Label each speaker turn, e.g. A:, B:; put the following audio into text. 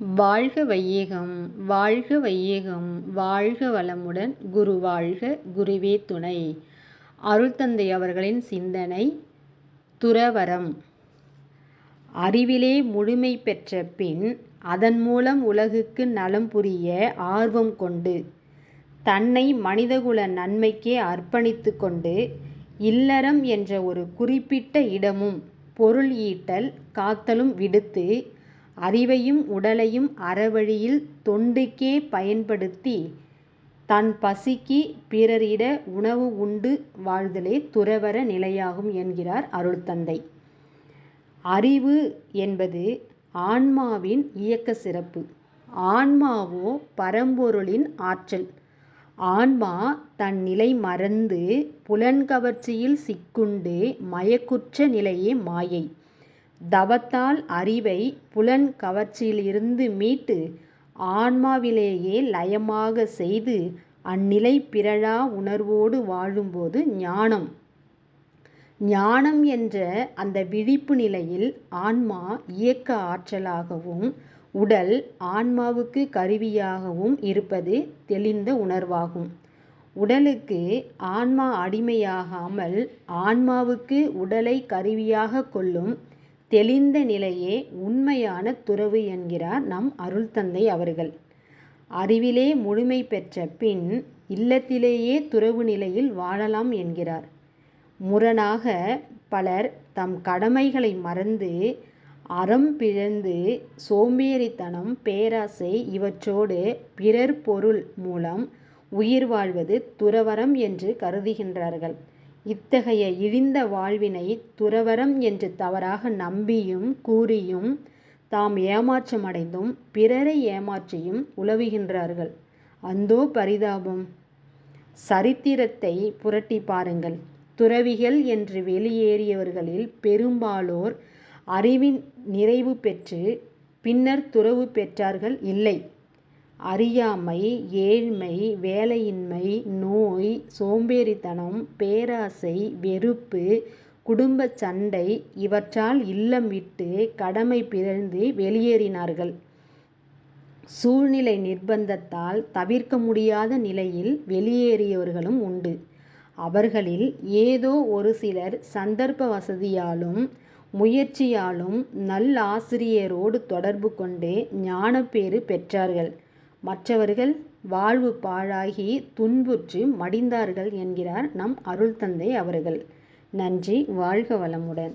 A: வாழ்க வையகம் வாழ்க வையகம் வாழ்க வளமுடன் குரு வாழ்க குருவே துணை. அருள்தந்தை அவர்களின் சிந்தனை துறவறம் அறிவிலே முழுமை பெற்ற பின் அதன் மூலம் உலகுக்கு நலம் புரிய ஆர்வம் கொண்டு தன்னை மனிதகுல நன்மைக்கே அர்ப்பணித்து கொண்டு இல்லறம் என்ற ஒரு குறிப்பிட்ட இடமும் பொருள் ஈட்டல் காத்தலும் விடுத்து அறிவையும் உடலையும் அறவழியில் தொண்டுக்கே பயன்படுத்தி தன் பசிக்கு பிறரிட உணவு உண்டு வாழ்தலே துறவற நிலையாகும் என்கிறார் அருள்தந்தை. அறிவு என்பது ஆன்மாவின் இயக்க சிறப்பு. ஆன்மாவோ பரம்பொருளின் ஆற்றல். ஆன்மா தன் நிலை மறந்து புலன்கவர்ச்சியில் சிக்குண்டு மயக்குற்ற நிலையே மாயை. தவத்தால் அறிவை புலன் கவர்ச்சியிலிருந்து மீட்டு ஆன்மாவிலேயே லயமாக செய்து அந்நிலை பிறழா உணர்வோடு வாழும்போது ஞானம். ஞானம் என்ற அந்த விழிப்பு நிலையில் ஆன்மா இயக்க ஆற்றலாகவும் உடல் ஆன்மாவுக்கு கருவியாகவும் இருப்பது தெளிந்த உணர்வாகும். உடலுக்கு ஆன்மா அடிமையாகாமல் ஆன்மாவுக்கு உடலை கருவியாகக் கொள்ளும் தெளிந்த நிலையே உண்மையான துறவு என்கிறார் நம் அருள்தந்தை அவர்கள். அறிவிலே முழுமை பெற்ற பின் இல்லத்திலேயே துறவு நிலையில் வாழலாம் என்கிறார். முரணாக பலர் தம் கடமைகளை மறந்து அறம் பிழந்து சோம்பேறித்தனம் பேராசை இவற்றோடு பிறர் பொருள் மூலம் உயிர் வாழ்வது துறவறம் என்று கருதுகின்றார்கள். இத்தகைய இழிந்த வாழ்வினை துறவறம் என்று தவறாக நம்பியும் கூறியும் தாம் ஏமாற்றமடைந்தும் பிறரை ஏமாற்றியும் உலவுகின்றார்கள். அந்தோ பரிதாபம்! சரித்திரத்தை புரட்டிப் பாருங்கள். துறவிகள் என்று வெளியேறியவர்களில் பெரும்பாலோர் அறிவின் நிறைவு பெற்று பின்னர் துறவு பெற்றார்கள் இல்லை. அறியாமை ஏழ்மை வேலையின்மை நோய் சோம்பேறித்தனம் பேராசை வெறுப்பு குடும்பச் சண்டை இவற்றால் இல்லம் விட்டு கடமை பிறழ்ந்து வெளியேறினார்கள். சூழ்நிலை நிர்பந்தத்தால் தவிர்க்க முடியாத நிலையில் வெளியேறியவர்களும் உண்டு. அவர்களில் ஏதோ ஒரு சிலர் சந்தர்ப்ப வசதியாலும் முயற்சியாலும் நல்லாசிரியரோடு தொடர்பு கொண்டு ஞானப்பேறு பெற்றார்கள். மற்றவர்கள் வாழ்வு பாழாகி துன்புற்று மடிந்தார்கள் என்கிறார் நம் அருள்தந்தை அவர்கள். நன்றி வாழ்க வளமுடன்